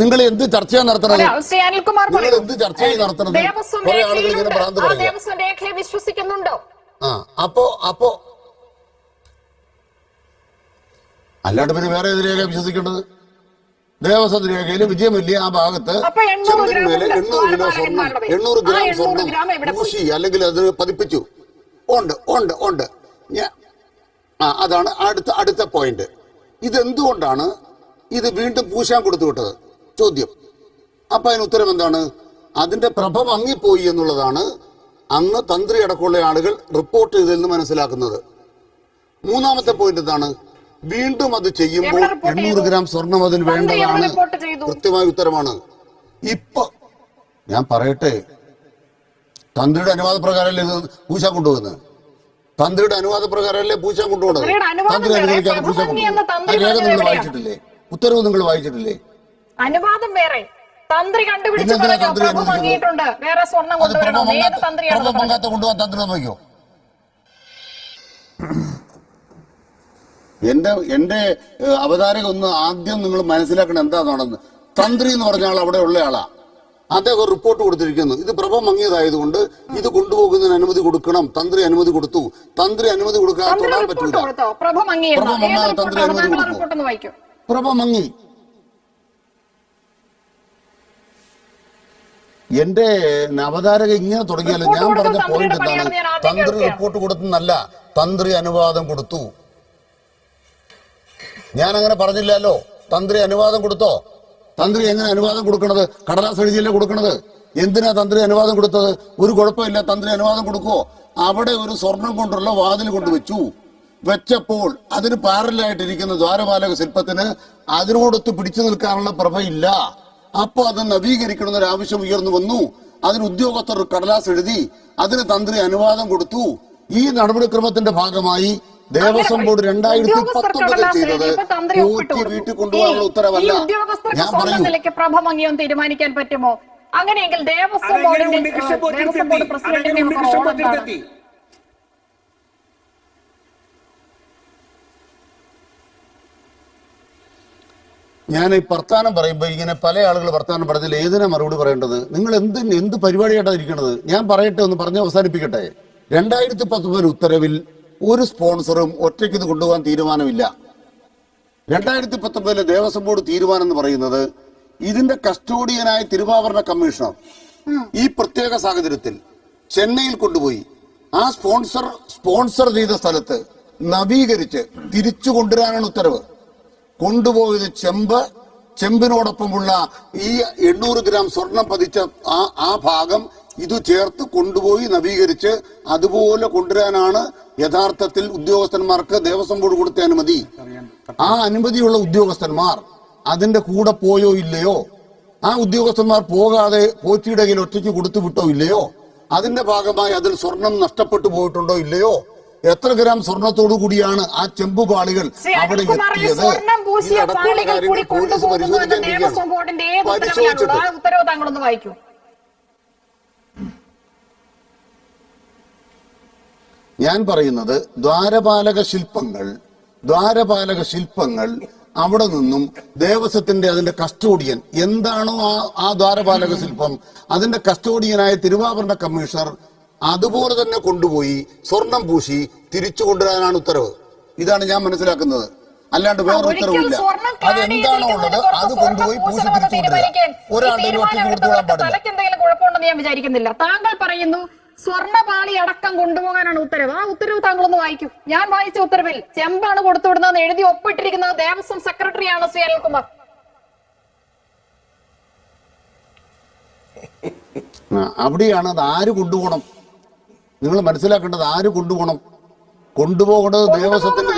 നിങ്ങൾ എന്ത് ചർച്ചയാണ് അനിൽകുമാർ നിങ്ങൾ. എന്ത് ചർച്ചയാണ് നടത്തണത് കുറെ ആളുകൾ ഇങ്ങനെ ഭ്രാന്ത് പറയുക. വിശ്വസിക്കുന്നുണ്ടോ? ആ അപ്പോ അപ്പോ അല്ലാണ്ട് പിന്നെ വേറെ ഏത് രേഖ വിശ്വസിക്കേണ്ടത്? ദേവസ്വം രേഖയിൽ വിജയമില്ല ആ ഭാഗത്ത് എണ്ണൂറ് കിലോ സ്വർണം എണ്ണൂറ് ഗ്രാം സ്വർണം പൂശി അല്ലെങ്കിൽ അത് പതിപ്പിച്ചു. ഉണ്ട് ഉണ്ട് ഉണ്ട്. ആ അതാണ് അടുത്ത അടുത്ത പോയിന്റ് ഇതെന്തുകൊണ്ടാണ് ഇത് വീണ്ടും പൂശാൻ കൊടുത്തു വിട്ടത് ചോദ്യം. അപ്പൊ അതിന് ഉത്തരം എന്താണ്? അതിന്റെ പ്രഭ മങ്ങിപ്പോയി എന്നുള്ളതാണ് അന്ന് തന്ത്രി അടക്കമുള്ള ആളുകൾ റിപ്പോർട്ട് ചെയ്തതിൽ നിന്ന് മനസ്സിലാക്കുന്നത്. മൂന്നാമത്തെ പോയിന്റ് എന്താണ്? വീണ്ടും അത് ചെയ്യുമ്പോൾ എണ്ണൂറ് ഗ്രാം സ്വർണം അതിന് വേണ്ടതാണ്. കൃത്യമായ ഉത്തരമാണ്. ഇപ്പൊ ഞാൻ പറയട്ടെ. തന്ത്രിയുടെ അനുവാദ പ്രകാരമല്ലേ ഇത് പൂശ കൊണ്ടുപോകുന്നത്? തന്ത്രിയുടെ അനുവാദ പ്രകാരമല്ലേ പൂശ കൊണ്ടുപോകുന്നത് തന്ത്രി അനുവദിക്കാതെ പൂശ കൊണ്ടുപോകുന്നത്. രേഖ നിങ്ങൾ വായിച്ചിട്ടില്ലേ? ഉത്തരവ് നിങ്ങൾ വായിച്ചിട്ടില്ലേ? അനുവാദം വേറെ. തന്ത്രി കണ്ടുപിടിച്ചു പറഞ്ഞോ, പ്രഭു മങ്ങിയിട്ടുണ്ട്. വേറെ സ്വർണം കൊണ്ടുവരണം ഏത് തന്ത്രിയാണ് കൊണ്ടുപോകാൻ തന്ത്രി നോക്കിയോ? എന്റെ എന്റെ അവതാരക ഒന്ന് ആദ്യം നിങ്ങൾ മനസ്സിലാക്കണം എന്താണെന്ന് തന്ത്രി എന്ന് പറഞ്ഞ ആൾ അവിടെ ഉള്ള ആളാ. അദ്ദേഹം ഒരു റിപ്പോർട്ട് കൊടുത്തിരിക്കുന്നു. ഇത് പ്രഭ മങ്ങിയതായതുകൊണ്ട് ഇത് കൊണ്ടുപോകുന്നതിന് അനുമതി കൊടുക്കണം. തന്ത്രി അനുമതി കൊടുത്തു. തന്ത്രി അനുമതി കൊടുക്കാതെ തന്ത്രി തൊടാൻ പറ്റൂല. പ്രഭു തന്ത്രി അനുമതി കൊടുത്തു. വായിക്കൂ. പ്രഭ മങ്ങി. എന്റെ അവതാരക ഇങ്ങനെ തുടങ്ങിയാലും ഞാൻ പറഞ്ഞ പോയിന്റ് എന്താണ്? തന്ത്രി. റിപ്പോർട്ട് കൊടുത്തെന്നല്ല തന്ത്രി അനുവാദം കൊടുത്തു. ഞാൻ അങ്ങനെ പറഞ്ഞില്ലല്ലോ. തന്ത്രി അനുവാദം കൊടുത്തോ? തന്ത്രി എങ്ങനെ അനുവാദം കൊടുക്കണത്? കടലാസ് എഴുതിയല്ലേ കൊടുക്കണത്? എന്തിനാ തന്ത്രി അനുവാദം കൊടുത്തത്? ഒരു കുഴപ്പമില്ല തന്ത്രി അനുവാദം കൊടുക്കോ അവിടെ ഒരു സ്വർണം കൊണ്ടുള്ള വാതിൽ കൊണ്ടുവച്ചു വെച്ചപ്പോൾ അതിന് പാരലായിട്ടിരിക്കുന്ന ദ്വാരപാലക ശില്പത്തിന് അതിനോടൊത്ത് പിടിച്ചു നിൽക്കാനുള്ള പ്രഭയില്ല. അപ്പൊ അത് നവീകരിക്കണമെന്നൊരു ആവശ്യം ഉയർന്നു വന്നു. അതിന് ഉദ്യോഗസ്ഥർ ഒരു കടലാസ് എഴുതി അതിന് തന്ത്രി അനുവാദം കൊടുത്തു. ഈ നടപടിക്രമത്തിന്റെ ഭാഗമായി ദേവസ്വം ബോർഡ് രണ്ടായിരത്തി പത്തൊമ്പതിൽ ചെയ്തത് പോറ്റി. വീട്ടിൽ കൊണ്ടുപോകാനുള്ള ഉത്തരവല്ല. ഞാൻ പറയൂ. പ്രഭ തീരുമാനിക്കാൻ പറ്റുമോ? അങ്ങനെയെങ്കിൽ ദേവസ്വം ബോർഡിന്റെ ദേവസ്വം ബോർഡ് പ്രസിഡന്റിന്റെ ഞാൻ ഈ വർത്താനം പറയുമ്പോൾ ഇങ്ങനെ പല ആളുകൾ വർത്താനം പറഞ്ഞതിൽ ഏതിനാ മറുപടി പറയേണ്ടത്? നിങ്ങൾ എന്ത് എന്ത് പരിപാടിയായിട്ടാണ് ഇരിക്കണത്? ഞാൻ പറയട്ടെ ഒന്ന് പറഞ്ഞ് അവസാനിപ്പിക്കട്ടെ. രണ്ടായിരത്തി പത്തൊമ്പത് ഉത്തരവിൽ ഒരു സ്പോൺസറും ഒറ്റയ്ക്ക് ഇത് കൊണ്ടുപോകാൻ തീരുമാനമില്ല. രണ്ടായിരത്തി പത്തൊമ്പതിലെ ദേവസ്വം ബോർഡ് തീരുമാനം എന്ന് പറയുന്നത് ഇതിന്റെ കസ്റ്റോഡിയനായ തിരുവാഭരണ കമ്മീഷണർ ഈ പ്രത്യേക സാഹചര്യത്തിൽ ചെന്നൈയിൽ കൊണ്ടുപോയി ആ സ്പോൺസർ സ്പോൺസർ ചെയ്ത സ്ഥലത്ത് നവീകരിച്ച് തിരിച്ചു കൊണ്ടുവരാനാണ് ഉത്തരവ്. കൊണ്ടുപോയത് ചെമ്പ് ചെമ്പിനോടൊപ്പമുള്ള ഈ എണ്ണൂറ് ഗ്രാം സ്വർണം പതിച്ച ആ ആ ഭാഗം ഇത് ചേർത്ത് കൊണ്ടുപോയി നവീകരിച്ച് അതുപോലെ കൊണ്ടുവരാനാണ് യഥാർത്ഥത്തിൽ ഉദ്യോഗസ്ഥന്മാർക്ക് ദേവസ്വം ബോർഡ് കൊടുത്ത അനുമതി. ആ അനുമതിയുള്ള ഉദ്യോഗസ്ഥന്മാർ അതിന്റെ കൂടെ പോയോ ഇല്ലയോ? ആ ഉദ്യോഗസ്ഥന്മാർ പോകാതെ പോറ്റിയുടെ കയ്യിൽ ഒറ്റയ്ക്ക് കൊടുത്തു വിട്ടോ ഇല്ലയോ? അതിന്റെ ഭാഗമായി അതിൽ സ്വർണം നഷ്ടപ്പെട്ടു പോയിട്ടുണ്ടോ ഇല്ലയോ? എത്ര ഗ്രാം സ്വർണത്തോടു കൂടിയാണ് ആ ചെമ്പുപാളികൾ പാളികൾ അവിടെ എത്തിയത്? ഞാൻ പറയുന്നത് ദ്വാരപാലക ശില്പങ്ങൾ ദ്വാരപാലക ശില്പങ്ങൾ അവിടെ നിന്നും ദേവസ്വത്തിന്റെ അതിന്റെ കസ്റ്റോഡിയൻ എന്താണോ ആ ആ ദ്വാരപാലക ശില്പം അതിന്റെ കസ്റ്റോഡിയനായ തിരുവാഭരണ കമ്മീഷണർ അതുപോലെ തന്നെ കൊണ്ടുപോയി സ്വർണം പൂശി തിരിച്ചു കൊണ്ടുവരാനാണ് ഉത്തരവ്. ഇതാണ് ഞാൻ മനസ്സിലാക്കുന്നത്. അല്ലാണ്ട് വേറെ ഉത്തരവില്ല അതെന്താണോ ഉള്ളത്? അത് കൊണ്ടുപോയി പൂശി തിരിച്ചു കൊണ്ടുവരാം ഒരാളുടെ ഒരു ഒറ്റയ്ക്ക് കൊടുത്തുവിടാൻ പാടില്ല. എന്തെങ്കിലും കുഴപ്പമുണ്ടെന്ന് ഞാൻ വിചാരിക്കുന്നില്ല. താങ്കൾ പറയുന്നു സ്വർണപാളി അടക്കം കൊണ്ടുപോകാനാണ് ഉത്തരവ്. ആ ഉത്തരവ് താങ്കൾ ഒന്ന് വായിക്കൂ. ഞാൻ വായിച്ച ഉത്തരവിൽ ചെമ്പാണ് കൊടുത്തുവിടുന്നതെന്ന് എഴുതി ഒപ്പിട്ടിരിക്കുന്നത് ദേവസ്വം സെക്രട്ടറിയാണ് ശ്രീ അനിൽകുമാർ. അവിടെയാണ് അത് ആര് കൊണ്ടുപോകണം? നിങ്ങൾ മനസ്സിലാക്കേണ്ടത് ആര് കൊണ്ടുപോകണം? കൊണ്ടുപോകേണ്ടത് ദേവസ്വത്തിന്റെ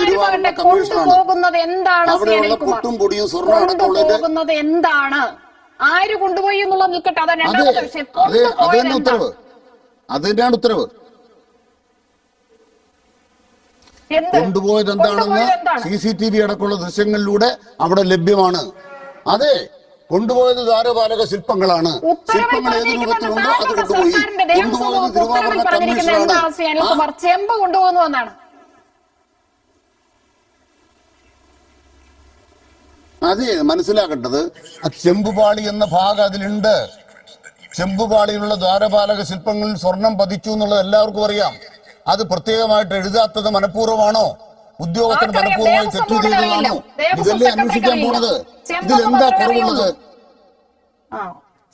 കൊണ്ടുപോകുന്നത് എന്താണ് ശ്രീ അവിടെയുള്ള അനിൽകുമാർ? പൊടിയും സ്വർണം കൊണ്ടുപോകുന്നത് എന്താണ്? ആര് കൊണ്ടുപോയി എന്നുള്ളത് നിൽക്കട്ടെ അതാണ് രണ്ടാമത്തെ വിഷയം ഉത്തരവ്? അത് തന്നെയാണ് ഉത്തരവ് കൊണ്ടുപോയത് എന്താണെന്ന് സി സി ടി വി അടക്കമുള്ള ദൃശ്യങ്ങളിലൂടെ അവിടെ ലഭ്യമാണ്. അതെ കൊണ്ടുപോയത് ധാരപാലക ശില്പങ്ങളാണ്. ശില്പങ്ങൾ ഏത് രൂപത്തിലുണ്ടോ അത് കൊണ്ടുപോയി. കൊണ്ടുപോകുന്നത് കൊണ്ടുപോയത് തിരുവാഭരണ കമ്മീഷനാണ് ചെമ്പ് കൊണ്ടുപോകുന്നു എന്നാണ്. അതെ മനസ്സിലാക്കേണ്ടത്. ആ ചെമ്പുപാളി എന്ന ഭാഗം അതിലുണ്ട്. ചെമ്പുപാളിയിലുള്ള ദ്വാരപാലക ശില്പങ്ങളിൽ സ്വർണം പതിച്ചു എന്നുള്ളത് എല്ലാവർക്കും അറിയാം. അത് പ്രത്യേകമായിട്ട് എഴുതാത്തത് മനഃപൂർവമാണോ? ഉദ്യോഗസ്ഥൻ ആർക്കറിയാം? മനഃപൂർവമായി തെറ്റ് ചെയ്തതാണോ? ഇതല്ലേ അന്വേഷിക്കാൻ പോണത്? ഇതിൽ എന്താ കുറവുള്ളത്?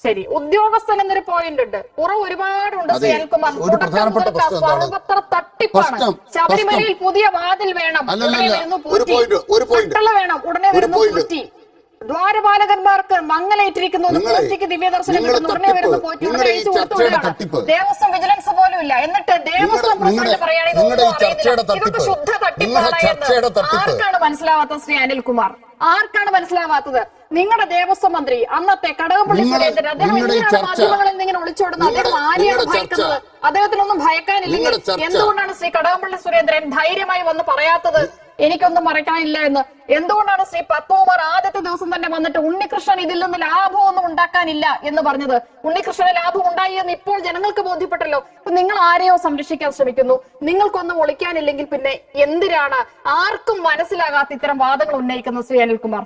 ശരി. ഉദ്യോഗസ്ഥൻ എന്നൊരു പോയിന്റ് ഉണ്ട്. കുറവ് ഒരുപാടുണ്ട് സുനിൽകുമാർ? സർവത്ര തട്ടിപ്പാണ്. ശബരിമലയിൽ. പുതിയ വാതിൽ വേണം. ഉടനെ വരുന്നു പൂറ്റി. ദ്വാരപാലകന്മാർക്ക് ദിവ്യദർശനം വരുന്നു അയച്ചു. ദേവസ്വം വിജിലൻസ് പോലും ഇല്ല എന്നിട്ട് ദേവസ്വം പ്രസിഡന്റ്. ഇതൊക്കെ ശുദ്ധ തട്ടിപ്പാണ് ആർക്കാണ് മനസ്സിലാവാത്ത ശ്രീ അനിൽകുമാർ? ആർക്കാണ് മനസ്സിലാവാത്തത്? നിങ്ങളുടെ ദേവസ്വം മന്ത്രി അന്നത്തെ കടകംപള്ളി സുരേന്ദ്രൻ അദ്ദേഹം നിങ്ങളുടെ എന്തിനാണ് മാധ്യമങ്ങളിൽ നിന്ന് ഇങ്ങനെ ഒളിച്ചോടുന്നത്? അദ്ദേഹം ആരെയാണ് ഭയക്കുന്നത്? അദ്ദേഹത്തിനൊന്നും ഭയക്കാനില്ലെങ്കിൽ എന്തുകൊണ്ടാണ് ശ്രീ കടകംപള്ളി സുരേന്ദ്രൻ ധൈര്യമായി വന്ന് പറയാത്തത്? എനിക്കൊന്നും മറയ്ക്കാനില്ല എന്ന്. എന്തുകൊണ്ടാണ് ശ്രീ പത്മകുമാർ ആദ്യത്തെ ദിവസം തന്നെ വന്നിട്ട് ഉണ്ണികൃഷ്ണൻ ഇതിൽ നിന്ന് ലാഭമൊന്നും ഉണ്ടാക്കാനില്ല എന്ന് പറഞ്ഞത്? ഉണ്ണികൃഷ്ണന് ലാഭം ഉണ്ടായി എന്ന് ഇപ്പോൾ ജനങ്ങൾക്ക് ബോധ്യപ്പെട്ടല്ലോ. അപ്പൊ നിങ്ങൾ ആരെയോ സംരക്ഷിക്കാൻ ശ്രമിക്കുന്നു. നിങ്ങൾക്കൊന്നും ഒളിക്കാനില്ലെങ്കിൽ പിന്നെ എന്തിനാണ്? ആർക്കും മനസ്സിലാകാത്ത ഇത്തരം വാദങ്ങൾ ഉന്നയിക്കുന്ന ശ്രീ അനിൽകുമാർ.